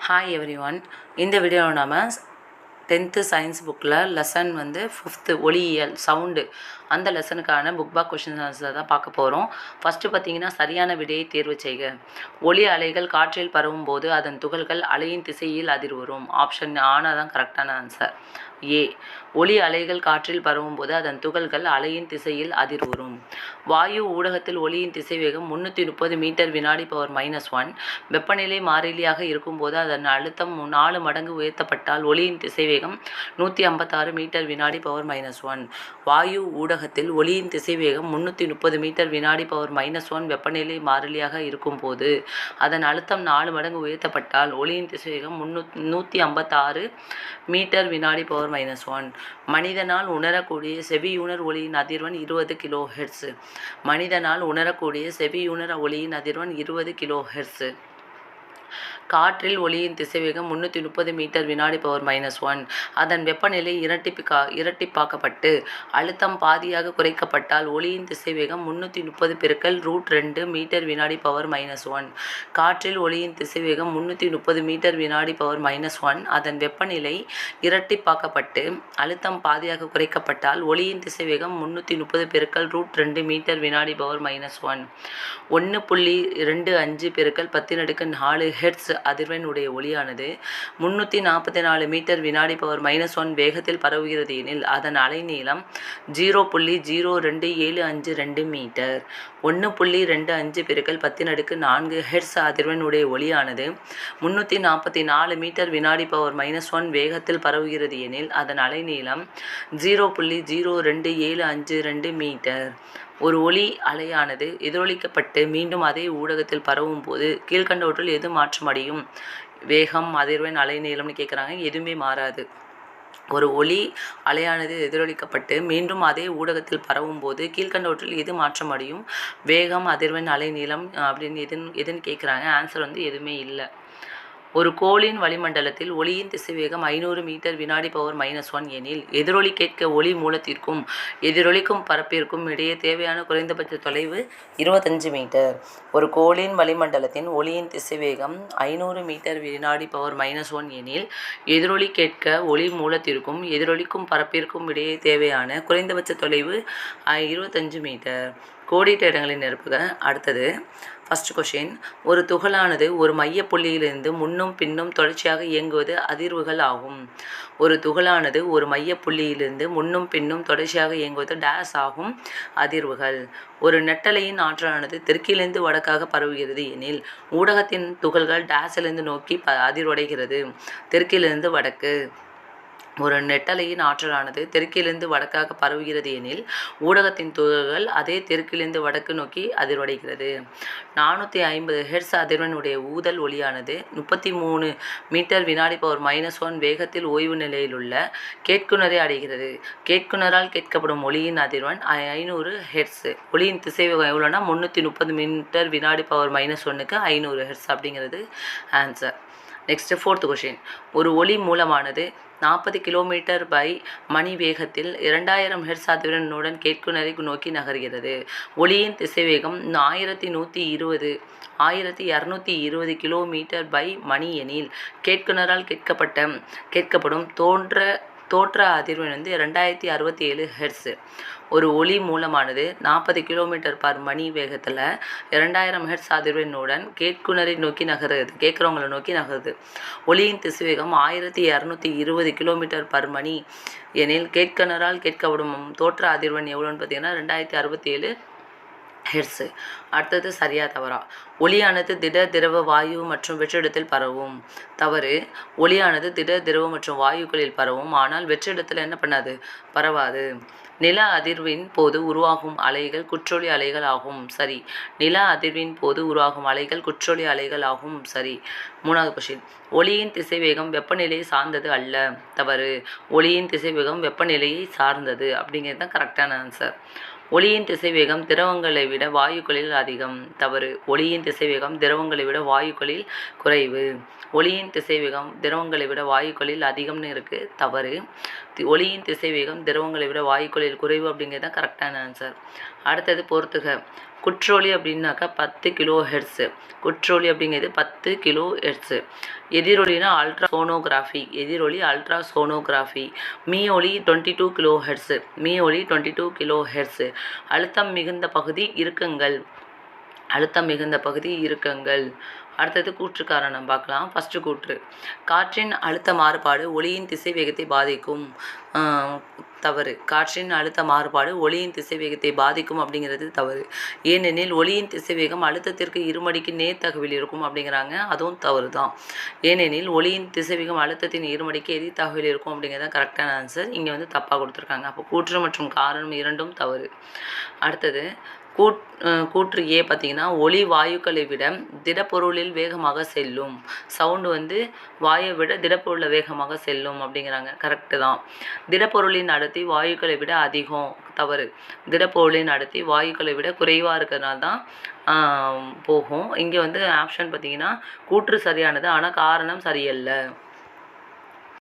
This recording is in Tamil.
ஹாய் எவ்ரி ஒன் இந்த வீடியோவில் நாம் டென்த்து சயின்ஸ் புக்கில் லெசன் வந்து ஃபிஃப்த்து ஒளியியல் சவுண்டு அந்த லெசனுக்கான புக் பாக் கொஷின் ஆன்சர் தான் பார்க்க போகிறோம் ஃபஸ்ட்டு பார்த்தீங்கன்னா சரியான விடையை தேர்வு செய்க. ஒளி அலைகள் காற்றில் பரவும் போது அதன் துகள்கள் அலையின் திசையில் அதிர்வரும் ஆப்ஷன் ஆனால் தான் கரெக்டான ஆன்சர் ஏ ஒளி அலைகள் காற்றில் பரவும் போது அதன் துகள்கள் அலையின் திசையில் அதிர்வுறும். வாயு ஊடகத்தில் ஒளியின் திசைவேகம் முன்னூற்றி முப்பது மீட்டர் வினாடி பவர் மைனஸ் ஒன் வெப்பநிலை மாறிலியாக இருக்கும்போது அதன் அழுத்தம் நாலு மடங்கு உயர்த்தப்பட்டால் ஒளியின் திசைவேகம் நூற்றி ஐம்பத்தாறு மீட்டர் வினாடி பவர் மைனஸ் ஒன் வாயு ஊடக ஊடகத்தில் ஒளியின் திசைவேகம் முன்னூற்றி முப்பது மீட்டர் வினாடி பவர் மைனஸ் ஒன் வெப்பநிலை மாறிலியாக இருக்கும்போது அதன் அழுத்தம் நாலு மடங்கு உயர்த்தப்பட்டால் ஒளியின் திசைவேகம் முன்னூ நூற்றி ஐம்பத்தாறு மீட்டர் வினாடி பவர் மைனஸ் ஒன் மனிதனால் உணரக்கூடிய செவியுணர் ஒளியின் அதிர்வன் இருபது கிலோ ஹெர்ட்ஸு மனிதனால் உணரக்கூடிய செவியுணர் ஒளியின் அதிர்வன் இருபது கிலோ ஹெர்ட்ஸு காற்றில் ஒளியின் திசைவேகம் முந்நூற்றி முப்பது மீட்டர் வினாடி பவர் மைனஸ் ஒன் அதன் வெப்பநிலை இரட்டிப்பிக்கா இரட்டிப்பாக்கப்பட்டு அழுத்தம் பாதியாக குறைக்கப்பட்டால் ஒளியின் திசைவேகம் முந்நூற்றி முப்பது பெருக்கல் ரூட் ரெண்டு மீட்டர் வினாடி பவர் மைனஸ் ஒன் காற்றில் ஒளியின் திசைவேகம் முந்நூற்றி முப்பது மீட்டர் வினாடி பவர் மைனஸ் ஒன் அதன் வெப்பநிலை இரட்டிப்பாக்கப்பட்டு அழுத்தம் பாதியாக குறைக்கப்பட்டால் ஒளியின் திசைவேகம் முந்நூற்றி முப்பது பெருக்கல் ரூட் ரெண்டு மீட்டர் வினாடி பவர் மைனஸ் ஒன் ஒன்று புள்ளி ரெண்டு அஞ்சு பெருக்கல் பத்து அடுக்கு நாலு ஹெட்ஸ் அதிர்வெண் உடைய ஒளியானது. முன்னூற்றி நாற்பத்தி நாலு மீட்டர் வினாடி பவர் மைனஸ் ஒன் வேகத்தில் பரவுகிறது எனில் அதன் அலைநீளம் ஜீரோ புள்ளி ஜீரோ ரெண்டு ஏழு அஞ்சு ரெண்டு மீட்டர். ஒன்று புள்ளி ரெண்டு அஞ்சு பெருக்கல் பத்தின் அடுக்கு நான்கு ஹெர்ட்ஸ் அதிர்வெண் உடைய ஒளியானது. முந்நூற்றி நாற்பத்தி நாலு மீட்டர் வினாடி பவர் மைனஸ் ஒன் வேகத்தில் பரவுகிறது எனில் அதன் அலைநீளம் ஜீரோ புள்ளி ஜீரோ ரெண்டு ஏழு அஞ்சு ரெண்டு மீட்டர். ஒரு ஒளி அலையானது எதிரொலிக்கப்பட்டு மீண்டும் அதே ஊடகத்தில் பரவும் போது கீழ்கண்டவற்றில் எது மாற்றமடையும் வேகம் அதிர்வெண் அலைநீளம்னு கேட்குறாங்க எதுவுமே மாறாது. ஒரு ஒளி அலையானது எதிரொலிக்கப்பட்டு மீண்டும் அதே ஊடகத்தில் பரவும் போது கீழ்கண்டவற்றில் எது மாற்றமடையும் வேகம் அதிர்வெண் அலைநீளம் அப்படின்னு எதுன்னு எதுன்னு கேட்குறாங்க ஆன்சர் வந்து எதுவுமே இல்லை. ஒரு கோளின் வளிமண்டலத்தில் ஒளியின் திசைவேகம் ஐநூறு மீட்டர் வினாடி பவர் மைனஸ் ஒன் எனில் எதிரொலி கேட்க ஒளி மூலத்திற்கும் எதிரொலிக்கும் பரப்பிற்கும் இடையே தேவையான குறைந்தபட்ச தொலைவு இருபத்தஞ்சு மீட்டர். ஒரு கோளின் வளிமண்டலத்தின் ஒளியின் திசைவேகம் ஐநூறு மீட்டர் வினாடி பவர் மைனஸ் ஒன் எனில் எதிரொலி கேட்க ஒளி மூலத்திற்கும் எதிரொலிக்கும் பரப்பிற்கும் இடையே தேவையான குறைந்தபட்ச தொலைவு இருபத்தஞ்சு மீட்டர். கோடிட்ட இடங்களை நிரப்புக. அடுத்தது ஃபஸ்ட் கொஷின் ஒரு துகளானது ஒரு மைய புள்ளியிலிருந்து முன்னும் பின்னும் தொடர்ச்சியாக இயங்குவது அதிர்வுகள் ஆகும். ஒரு துகளானது ஒரு மைய புள்ளியிலிருந்து முன்னும் பின்னும் தொடர்ச்சியாக இயங்குவது டேஸ் ஆகும் அதிர்வுகள். ஒரு நெட்டலையின் ஆற்றலானது தெற்கிலிருந்து வடக்காக பரவுகிறது எனில் ஊடகத்தின் துகள்கள் டேஸிலிருந்து நோக்கி ப அதிர்வடைகிறது. தெற்கிலிருந்து வடக்கு. ஒரு நெட்டலையின் ஆற்றலானது தெற்கிலிருந்து வடக்காக பரவுகிறது எனில் ஊடகத்தின் துகள்கள் அதே தெற்கிலிருந்து வடக்கு நோக்கி அதிர்வடைகிறது. நானூற்றி ஐம்பது ஹெர்ட்ஸ் அதிர்வனுடைய ஊதல் ஒளியானது முப்பத்தி மூணு மீட்டர் வினாடி பவர் மைனஸ் ஒன் வேகத்தில் ஓய்வு நிலையில் உள்ள கேட்குனரை அடைகிறது. கேட்குணரால் கேட்கப்படும் ஒளியின் அதிர்வன் ஐநூறு ஹெர்ட்ஸ். ஒளியின் திசைவேகம் எவ்வளோனா முந்நூற்றி முப்பது மீட்டர் வினாடி பவர் மைனஸ் ஒன்றுக்கு ஐநூறு ஹெர்ட்ஸ் அப்படிங்கிறது ஆன்சர். நெக்ஸ்ட் ஃபோர்த் கொஷின் ஒரு ஒளி மூலமானது நாற்பது கிலோமீட்டர் பை மணி வேகத்தில் இரண்டாயிரம் ஹெர்ட்ஸ் அதிர்வெண்ணுடன் கேட்குநரை நோக்கி நகர்கிறது. ஒளியின் திசைவேகம் ஆயிரத்தி நூற்றி இருபது ஆயிரத்தி இரநூத்தி இருபது கிலோமீட்டர் பை மணி எனில் கேட்குநரால் கேட்கப்பட்ட கேட்கப்படும் தோன்ற தோற்ற அதிர்வெண் வந்து ரெண்டாயிரத்தி அறுபத்தி ஏழு ஹெர்ட்ஸு. ஒரு ஒளி மூலமானது நாற்பது கிலோமீட்டர் பர் மணி வேகத்தில் இரண்டாயிரம் ஹெர்ட்ஸ் அதிர்வெண்ணுடன் கேட்குனரை நோக்கி நகருது கேட்குறவங்களை நோக்கி நகருது ஒளியின் திசைவேகம் ஆயிரத்தி இரநூத்தி இருபது கிலோமீட்டர் பர் மணி எனில் கேட்கனரால் கேட்கப்படும் தோற்ற அதிர்வெண் எவ்வளோன்னு பார்த்தீங்கன்னா ரெண்டாயிரத்தி அறுபத்தி ஏழு ஹெர்ஸு அடுத்தது சரியா தவறா. ஒளியானது திட திரவ வாயு மற்றும் வெற்றிடத்தில் பரவும். தவறு. ஒளியானது திட திரவ மற்றும் வாயுக்களில் பரவும். ஆனால் வெற்றிடத்தில் என்ன பண்ணாது? பரவாது. நில அதிர்வின் போது உருவாகும் அலைகள் குற்றொலி அலைகள் ஆகும். சரி. நில அதிர்வின் போது உருவாகும் அலைகள் குற்றொலி அலைகள் ஆகும். சரி. மூணாவது கொஷின் ஒளியின் திசைவேகம் வெப்பநிலையை சார்ந்தது அல்ல. தவறு. ஒளியின் திசைவேகம் வெப்பநிலையை சார்ந்தது. அப்படிங்கிறது தான் கரெக்டான ஆன்சர் ஒளியின் திசைவேகம் திரவங்களை விட வாயுக்களில் அதிகம். தவறு. ஒளியின் திசைவேகம் திரவங்களை விட வாயுக்களில் குறைவு. ஒளியின் திசைவேகம் திரவங்களை விட வாயுக்களில் அதிகம்னு இருக்குது தவறு. தி- ஒளியின் திசைவேகம் திரவங்களை விட வாயுக்களில் குறைவு அப்படிங்கிறது தான் கரெக்டான ஆன்சர் அடுத்தது பொறுத்துக. குற்றோலி அப்படின்னாக்கா பத்து கிலோ ஹெர்ட்ஸு. குற்றோலி அப்படிங்கிறது பத்து கிலோ ஹெர்ட்ஸு. எதிரொலினா அல்ட்ரா சோனோகிராஃபி எதிரொலி அல்ட்ரா சோனோகிராஃபி மீ ஒளி டுவெண்ட்டி டூ கிலோ ஹெர்ட்ஸு. மீ ஒளி டுவெண்ட்டி டூ கிலோ ஹெர்ட்ஸு. அழுத்தம் மிகுந்த பகுதி இறுக்கங்கள் அழுத்தம் மிகுந்த பகுதி இறுக்கங்கள் அடுத்தது கூற்று காரணம் பார்க்கலாம். ஃபஸ்ட்டு கூற்று. காற்றின் அழுத்த மாறுபாடு ஒளியின் திசை வேகத்தை பாதிக்கும். தவறு. காற்றின் அழுத்த மாறுபாடு ஒளியின் திசை வேகத்தை பாதிக்கும் அப்படிங்கிறது தவறு. ஏனெனில் ஒளியின் திசைவேகம் அழுத்தத்திற்கு இருமடிக்கு நேர்த்தகவில் இருக்கும் அப்படிங்கிறாங்க. அதுவும் தவறு தான் ஏனெனில் ஒளியின் திசைவேகம் அழுத்தத்தின் இருமடிக்கு எதிர்த்தகவில் இருக்கும் அப்படிங்கிறது தான் கரெக்டான ஆன்சர் இங்கே வந்து தப்பாக கொடுத்துருக்காங்க. அப்போ கூற்று மற்றும் காரணம் இரண்டும் தவறு. அடுத்தது கூட் கூற்று ஏ பார்த்தீங்கன்னா ஒளி வாயுக்களை விட திடப்பொருளில் வேகமாக செல்லும். சவுண்டு வந்து வாயை விட திடப்பொருளில் வேகமாக செல்லும் அப்படிங்கிறாங்க. கரெக்டு தான். திடப்பொருளின் அடர்த்தி வாயுக்களை விட அதிகம். தவறு. திடப்பொருளின் அடர்த்தி வாயுக்களை விட குறைவாக இருக்கிறதுனால தான் போகும். இங்கே வந்து ஆப்ஷன் பார்த்திங்கன்னா கூற்று சரியானது. ஆனால் காரணம் சரியல்ல.